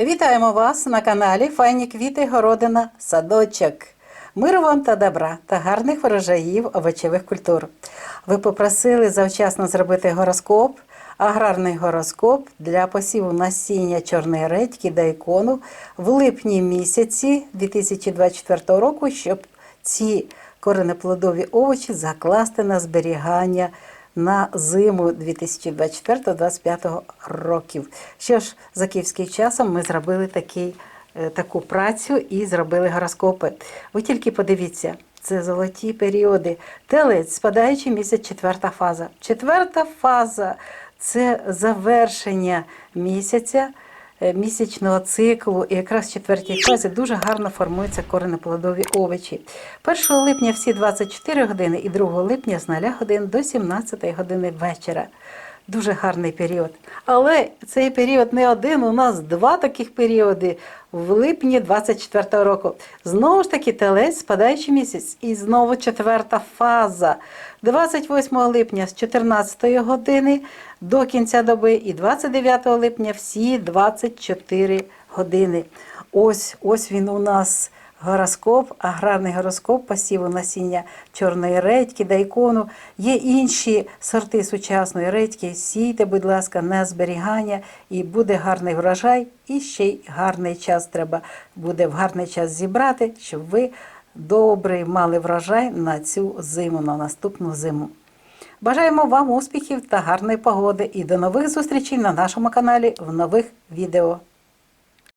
Вітаємо вас на каналі Файні квіти, городина, садочок. Миру вам та добра та гарних врожаїв овочевих культур. Ви попросили завчасно зробити гороскоп, аграрний гороскоп для посіву насіння чорної редьки дайкону в липні місяці 2024 року, щоб ці коренеплодові овочі закласти на зберігання на зиму 2024-2025 років. Що ж, за київським часом ми зробили такий, е, таку працю і зробили гороскопи. Ви тільки подивіться, це золоті періоди. Телець, спадаючий місяць, четверта фаза. Четверта фаза це завершення місяця. Е, Місячного циклу і якраз в четвертій фазі дуже гарно формуються коренеплодові овочі. 1 липня всі 24 години і 2 липня з 0 годин до 17 години вечора. Дуже гарний період. Але цей період не один, у нас два таких періоди в липні 24 року. Знову ж таки, телець, спадаючий місяць, і знову четверта фаза. 28 липня з 14 години до кінця доби і 29 липня всі 24 години. Ось, ось він у нас гороскоп, аграрний гороскоп посіву насіння чорної редьки, дайкону. Є інші сорти сучасної редьки. Сійте, будь ласка, на зберігання, і буде гарний врожай, і ще й гарний час треба буде в гарний час зібрати, щоб ви добрий мали врожай на цю зиму, на наступну зиму. Бажаємо вам успіхів та гарної погоди і до нових зустрічей на нашому каналі в нових відео.